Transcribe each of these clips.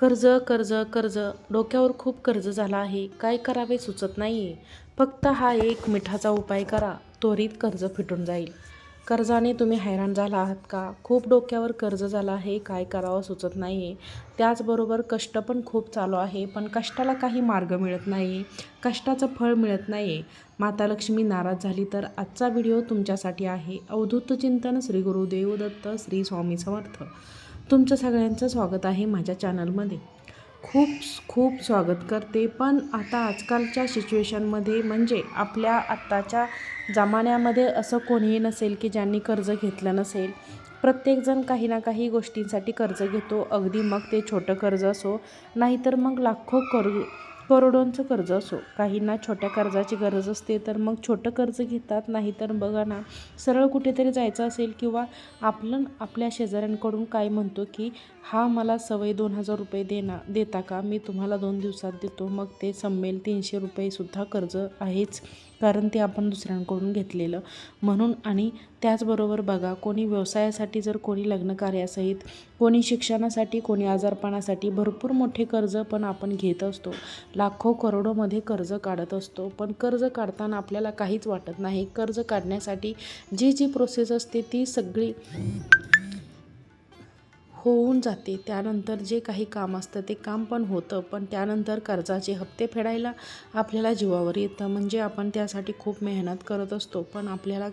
कर्ज कर्ज कर्ज. डोक्यावर खूप कर्ज झाला आहे. काय करावे सुचत नाही आहे फक्त हा एक मिठाचा उपाय करा. त्वरित कर्ज फिटून जाईल. कर्जाने तुम्ही हैराण झाला आहात का? खूप डोक्यावर कर्ज झाला आहे. काय करावं सुचत नाही आहे त्याचबरोबर कष्ट पण खूप चालू आहे. पण कष्टाला काही मार्ग मिळत नाही कष्टाचं फळ मिळत नाही आहे माता लक्ष्मी नाराज झाली तर आजचा व्हिडिओ तुमच्यासाठी आहे. अवधूत चिंतन श्री गुरुदेव दत्त श्री स्वामी समर्थ. तुमचं सगळ्यांचं स्वागत आहे माझ्या चॅनलमध्ये. खूप खूप स्वागत करते. पण आता आजकालच्या सिच्युएशनमध्ये म्हणजे आपल्या आत्ताच्या जमान्यामध्ये असं कोणीही नसेल की ज्यांनी कर्ज घेतलं नसेल. प्रत्येकजण काही ना काही गोष्टींसाठी कर्ज घेतो. अगदी मग ते छोटं कर्ज असो. नाहीतर मग लाखो कर करोडोंचं कर्ज असो काहींना छोट्या कर्जाची गरज असते तर मग छोटं कर्ज घेतात. नाही तर बघा ना सरळ कुठेतरी जायचं असेल किंवा आपलं आपल्या शेजाऱ्यांकडून काय म्हणतो की हा मला सवय दोन हजार रुपये देना देता का? मी तुम्हाला दोन दिवसात देतो. मग ते संमेल तीनशे रुपयेसुद्धा कर्ज आहेच. कारण ते आपण दुसऱ्यांकडून घेतलेलं. म्हणून आणि त्याचबरोबर बघा कोणी व्यवसायासाठी जर कोणी लग्नकार्यासहित कोणी शिक्षणासाठी कोणी आजारपणासाठी भरपूर मोठे कर्ज पण आपण घेत असतो. लाखो करोडोमध्ये कर्ज काढत असतो. पण कर्ज काढताना आपल्याला काहीच वाटत नाही. कर्ज काढण्यासाठी जी जी प्रोसेस असते ती सगळी होऊन जाते. त्यानंतर जे काही काम असतं ते काम पण होतं पण त्यानंतर कर्जाचे हप्ते फेडायला आपल्याला जीवावर येतं. म्हणजे आपण त्यासाठी खूप मेहनत करत असतो पण आपल्याला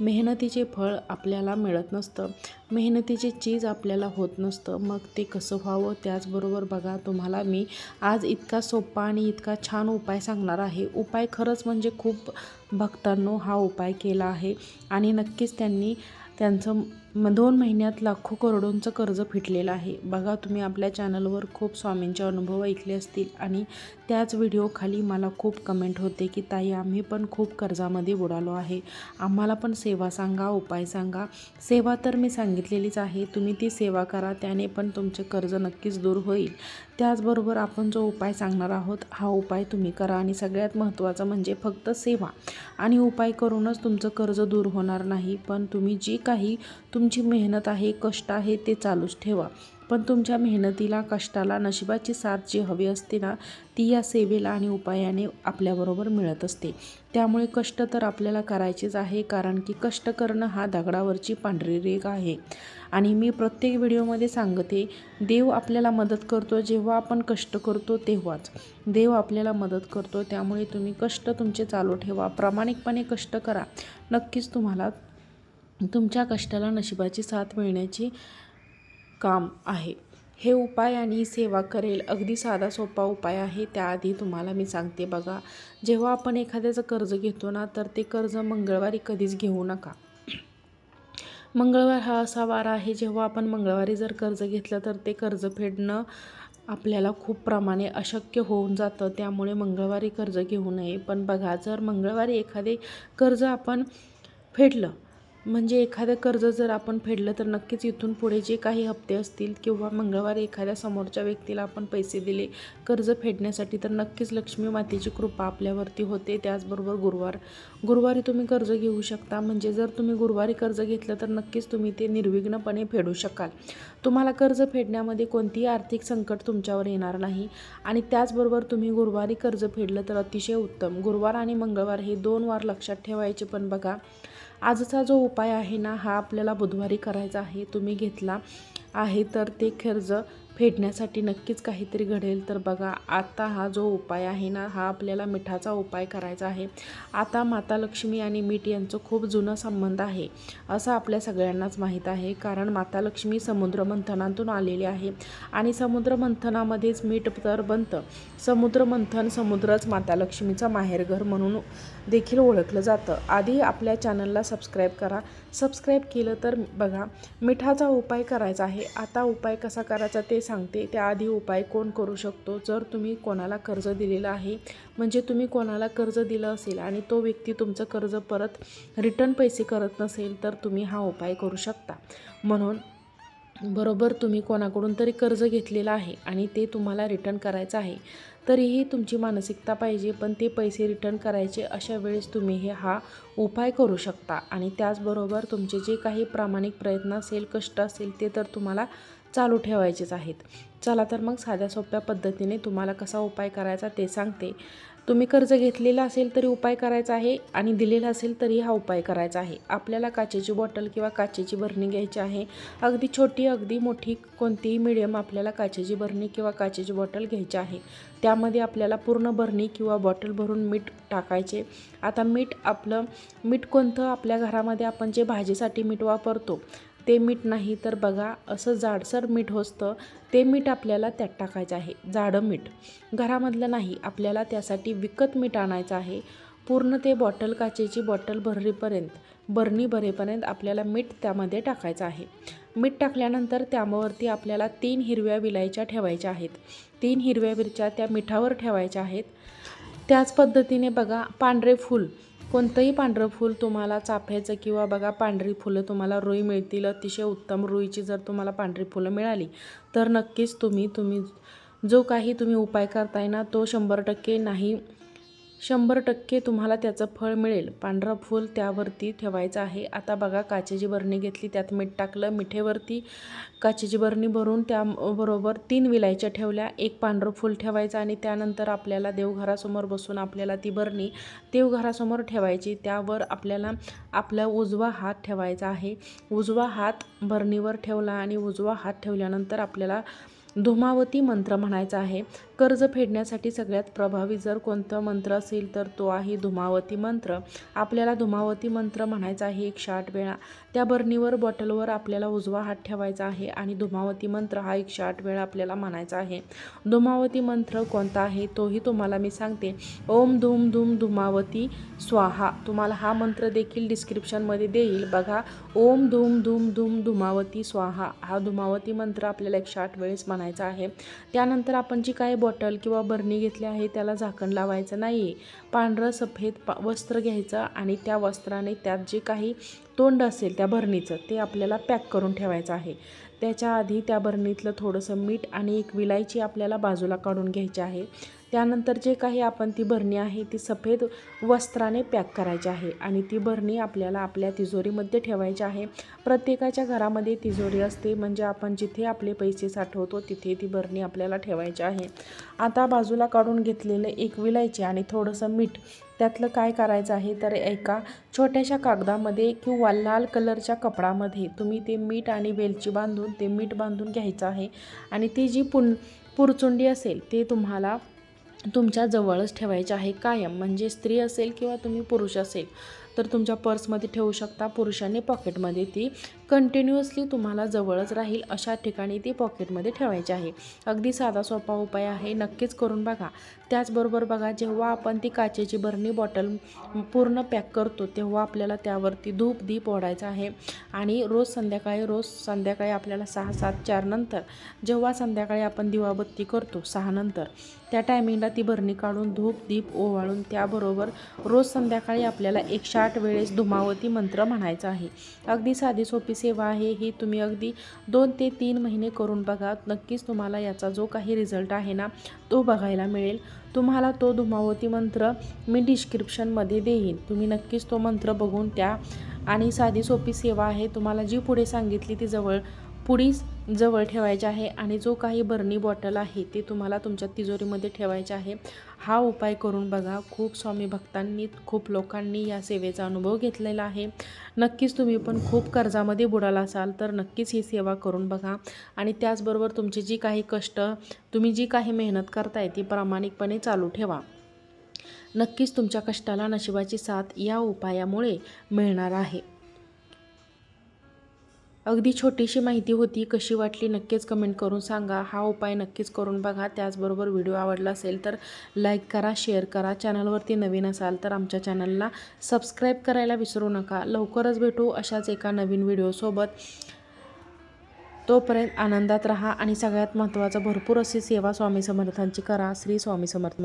मेहनतीचे फळ आपल्याला मिळत नसतं. मेहनतीचे चीज आपल्याला होत नसतं. मग ते कसं व्हावं? त्याचबरोबर बघा तुम्हाला मी आज इतका सोपा आणि इतका छान उपाय सांगणार आहे. उपाय खरंच म्हणजे खूप भक्तांनो हा उपाय केला आहे. आणि नक्कीच त्यांनी त्यांचं मग दोन महिन्यात लाखो करोडोंचं कर्ज फिटलेलं आहे. बघा तुम्ही आपल्या चॅनलवर खूप स्वामींचे अनुभव ऐकले असतील आणि त्याच व्हिडिओखाली मला खूप कमेंट होते की ताई आम्ही पण खूप कर्जामध्ये बुडालो आहे. आम्हाला पण सेवा सांगा उपाय सांगा. सेवा तर मी सांगितलेलीच आहे. तुम्ही ती सेवा करा. त्याने पण तुमचे कर्ज नक्कीच दूर होईल. त्याचबरोबर आपण जो उपाय सांगणार आहोत हा उपाय तुम्ही करा. आणि सगळ्यात महत्त्वाचं म्हणजे फक्त सेवा आणि उपाय करूनच तुमचं कर्ज दूर होणार नाही. पण तुम्ही जी काही तुमची मेहनत आहे कष्ट आहे ते चालूच ठेवा. पण तुमच्या मेहनतीला कष्टाला नशिबाची साथ जी हवी असते ना ती या सेवेला आणि उपायाने आपल्याबरोबर मिळत असते. त्यामुळे कष्ट तर आपल्याला करायचेच आहे कारण की कष्ट करणं हा दगडावरची पांढरी रेग आहे. आणि मी प्रत्येक व्हिडिओमध्ये सांगते देव आपल्याला मदत करतो जेव्हा आपण कष्ट करतो तेव्हाच. देव आपल्याला मदत करतो त्यामुळे तुम्ही कष्ट तुमचे चालू ठेवा. प्रामाणिकपणे कष्ट करा. नक्कीच तुम्हाला तुमच्या कष्टाला नशिबाची साथ मिळण्याची काम आहे. हे उपाय आणि सेवा करेल अगदी साधा सोपा उपाय आहे. त्याआधी तुम्हाला मी सांगते बघा जेव्हा आपण एखाद्याचं कर्ज घेतो ना तर ते कर्ज मंगळवारी कधीच घेऊ नका. मंगळवार हा असा वार आहे जेव्हा आपण मंगळवारी जर कर्ज घेतलं तर ते कर्ज फेडणं आपल्याला खूप प्रमाणे अशक्य होऊन जातं. त्यामुळे मंगळवारी कर्ज घेऊ नये. पण बघा जर मंगळवारी एखादे कर्ज आपण फेडलं म्हणजे एखादं कर्ज जर आपण फेडलं तर नक्कीच इथून पुढे जे काही हप्ते असतील किंवा मंगळवारी एखाद्या समोरच्या व्यक्तीला आपण पैसे दिले कर्ज फेडण्यासाठी तर नक्कीच लक्ष्मी मातेची कृपा आपल्यावरती होते. त्याचबरोबर गुरुवार. गुरुवारी तुम्ही कर्ज घेऊ शकता. म्हणजे जर तुम्ही गुरुवारी कर्ज घेतलं तर नक्कीच तुम्ही ते निर्विघ्नपणे फेडू शकाल. तुम्हाला कर्ज फेडण्यामध्ये कोणतीही आर्थिक संकट तुमच्यावर येणार नाही. आणि त्याचबरोबर तुम्ही गुरुवारी कर्ज फेडलं तर अतिशय उत्तम. गुरुवार आणि मंगळवार हे दोन वार लक्षात ठेवायचे. पण बघा आजचा जो उपाय आहे ना हा आपल्याला बुधवारी करायचा आहे तुम्ही घेतला आहे तर ते खर्च फेडण्यासाठी नक्कीच काहीतरी घडेल. तर बघा आता हा जो उपाय आहे ना हा आपल्याला मिठाचा उपाय करायचा आहे. आता माता लक्ष्मी आणि मीठ यांचं खूप जुनं संबंध आहे असं आपल्या सगळ्यांनाच माहीत आहे. कारण माता लक्ष्मी समुद्रमंथनातून आलेली आहे आणि समुद्रमंथनामध्येच मीठ तर बनतं. समुद्रमंथन समुद्रच माता लक्ष्मीचं माहेरघर म्हणून देखील ओळखलं जातं. आधी आपल्या चॅनलला सबस्क्राईब करा. सबस्क्राईब केलं तर बघा मिठाचा उपाय करायचा आहे. आता उपाय कसा करायचा ते सांगते त्याआधी उपाय कोण करू शकतो? जर तुम्ही कोणाला कर्ज दिलेलं आहे म्हणजे तुम्ही कोणाला कर्ज दिलं असेल आणि तो व्यक्ती तुमचं कर्ज परत रिटर्न पैसे करत नसेल तर तुम्ही हा उपाय करू शकता. म्हणून बरोबर तुम्ही कोणाकडून तरी कर्ज घेतलेलं आहे आणि ते तुम्हाला रिटर्न करायचं आहे तरीही तुमची मानसिकता पाहिजे पण ते पैसे रिटर्न करायचे अशा वेळेस तुम्ही हे हा उपाय करू शकता. आणि त्याचबरोबर तुमचे जे काही प्रामाणिक प्रयत्न असेल कष्ट असेल ते तर तुम्हाला चालू ठेवायचेच आहेत. चला तर मग साध्या सोप्या पद्धतीने तुम्हाला कसा उपाय करायचा ते सांगते. तुम्ही कर्ज घेतलेलं असेल तरी उपाय करायचा आहे आणि दिलेला असेल तरी हा उपाय करायचा आहे. आपल्याला काचेची बॉटल किंवा काचेची बरणी घ्यायची आहे. अगदी छोटी अगदी मोठी कोणतीही मिडियम आपल्याला काचेची बरणी किंवा काचेची बॉटल घ्यायची आहे. त्यामध्ये आपल्याला पूर्ण बरणी किंवा बॉटल भरून मीठ टाकायचे. आता मीठ आपलं मीठ कोणतं आपल्या घरामध्ये आपण जे भाजीसाठी मीठ वापरतो ते मीठ नाही तर बघा असं जाडसर मीठ असतं ते मीठ आपल्याला त्यात टाकायचं आहे. जाडं मीठ. घरामधलं नाही आपल्याला त्यासाठी विकत मीठ आणायचं आहे. पूर्ण ते बॉटल काचेची बॉटल भरेपर्यंत बरणी भरेपर्यंत आपल्याला मीठ त्यामध्ये टाकायचं आहे. मीठ टाकल्यानंतर त्यावरती आपल्याला तीन हिरव्या विलायच्या ठेवायच्या आहेत. तीन हिरव्या मिरच्या त्या मिठावर ठेवायच्या आहेत. त्याच पद्धतीने बघा पांढरे फूल. कोणतंही पांढरं फूल तुम्हाला चाफ्याचं किंवा बघा पांढरी फुलं तुम्हाला रुई मिळतील अतिशय उत्तम रुईची जर तुम्हाला पांढरी फुलं मिळाली तर नक्कीच तुम्ही तुम्ही जो काही तुम्ही उपाय करताय ना तो शंभर टक्के नाही शंभर टक्के तुम्हाला त्याचं फळ मिळेल. पांढरं फूल त्यावरती ठेवायचं आहे. आता बघा काचेची बरणी घेतली त्यात मीठ टाकलं मिठेवरती काचेची बरणी भरून त्याबरोबर तीन विलायच्या ठेवल्या एक पांढरं फूल ठेवायचं आणि त्यानंतर आपल्याला देवघरासमोर बसून आपल्याला ती बरणी देवघरासमोर ठेवायची. त्यावर आपल्याला आपला उजवा हात ठेवायचा आहे. उजवा हात बरणीवर ठेवला आणि उजवा हात ठेवल्यानंतर आपल्याला धुमावती मंत्र म्हणायचा आहे. कर्ज फेडण्यासाठी सगळ्यात प्रभावी जर कोणतं मंत्र असेल तर तो आहे धुमावती मंत्र. आपल्याला धुमावती मंत्र म्हणायचा आहे एकशे आठ वेळा. त्या बर्नीवर बॉटलवर आपल्याला उजवा हात ठेवायचा आहे आणि धुमावती मंत्र हा एकशे आठ वेळा आपल्याला म्हणायचा आहे. धुमावती मंत्र कोणता आहे तोही तुम्हाला मी सांगते. ओम धूम धूम धुमावती स्वाहा. तुम्हाला हा मंत्र देखील डिस्क्रिप्शनमध्ये देईल. बघा. ओम धूम धूम धूम धुमावती स्वाहा. हा धुमावती मंत्र आपल्याला एकशे आठ वेळेस म्हणायचा आहे. त्यानंतर आपण जी काही बॉटल किंवा बरणी घेतली आहे त्याला झाकण लावायचं नाही पांढरं सफेद पा वस्त्र घ्यायचं आणि त्या वस्त्राने त्यात जे काही तोंड असेल त्या भरणीचं ते आपल्याला पॅक करून ठेवायचं आहे. त्याच्या आधी त्या भरणीतलं थोडंसं मीठ आणि एक विलायची आपल्याला बाजूला काढून घ्यायची आहे. त्यानंतर जे काही आपण ती भरणी आहे ती सफेद वस्त्राने पॅक करायची आहे आणि ती भरणी आपल्याला आपल्या तिजोरीमध्ये ठेवायची आहे. प्रत्येकाच्या घरामध्ये तिजोरी असते म्हणजे आपण जिथे आपले पैसे साठवतो तिथे ती भरणी आपल्याला ठेवायची आहे. आता बाजूला काढून घेतलेलं एक विलायची आणि थोडंसं मीठ. त्यातलं काय करायचं आहे तर एका छोट्याशा कागदामध्ये किंवा लाल कलरच्या कपडामध्ये तुम्ही ते मीठ आणि वेलची बांधून ते मीठ बांधून घ्यायचं आहे. आणि ती जी पुन पुरचुंडी असेल ते तुम्हाला तुमच्या जवळच ठेवायचे आहे कायम. म्हणजे स्त्री असेल किंवा तुम्ही पुरुष असेल तर तुमच्या पर्समध्ये ठेवू शकता. पुरुषांनी पॉकेटमध्ये ती कंटिन्युअसली तुम्हाला जवळच राहील अशा ठिकाणी ती पॉकेटमध्ये ठेवायची आहे. अगदी साधा सोपा उपाय आहे नक्कीच करून बघा. त्याचबरोबर बघा जेव्हा आपण ती काचेची बरणी बॉटल पूर्ण पॅक करतो तेव्हा आपल्याला त्यावरती धूप दीप ओढायचा आहे. आणि रोज संध्याकाळी रोज संध्याकाळी आपल्याला सहा सात चार नंतर जेव्हा संध्याकाळी आपण दिवाबत्ती करतो सहा नंतर त्या टायमिंगला ती बरणी काढून धूप दीप ओवाळून त्याबरोबर रोज संध्याकाळी आपल्याला एकशे आठ वेळेस धुमावती मंत्र म्हणायचा आहे. अगदी साधी सोपी सेवा आहे ही तुम्ही अगदी दोन ते तीन महिने करून बघा. नक्कीच तुम्हाला याचा जो काही रिझल्ट आहे ना तो बघायला मिळेल. तुम्हाला तो धुमावती मंत्र मी डिस्क्रिप्शनमध्ये देईन. तुम्ही नक्कीच तो मंत्र बघून त्या आणि साधी सोपी सेवा आहे. तुम्हाला जी पुढे सांगितली ती जवळ पुडी जवळ ठेवायचे आहे आणि जो काही बर्नी बॉटल आहे ते तुम्हाला तुमच्या तिजोरीमध्ये ठेवायचे आहे. हा उपाय करून बघा. खूप स्वामी भक्तांनी खूप लोकांनी या सेवेचा अनुभव घेतलेला आहे. नक्कीच तुम्ही पण खूप कर्जामध्ये बुडाला असाल तर नक्कीच ही सेवा करून बघा. आणि त्याचबरोबर तुमची जी काही कष्ट तुम्ही जी काही मेहनत करताय ती प्रामाणिकपणे चालू ठेवा. नक्कीच तुमच्या कष्टाला नशिबाची साथ या उपायामुळे मिळणार आहे. अगदी छोटीशी माहिती होती कशी वाटली नक्कीच कमेंट करून सांगा. हा उपाय नक्कीच करून बघा. त्याचबरोबर व्हिडिओ आवडला असेल तर लाईक करा शेअर करा. चॅनलवरती नवीन असाल तर आमच्या चॅनलला सबस्क्राईब करायला विसरू नका. लवकरच भेटू अशाच एका नवीन व्हिडिओसोबत. तोपर्यंत आनंदात राहा आणि सगळ्यात महत्त्वाचं भरपूर अशी सेवा स्वामी समर्थांची करा. श्री स्वामी समर्थ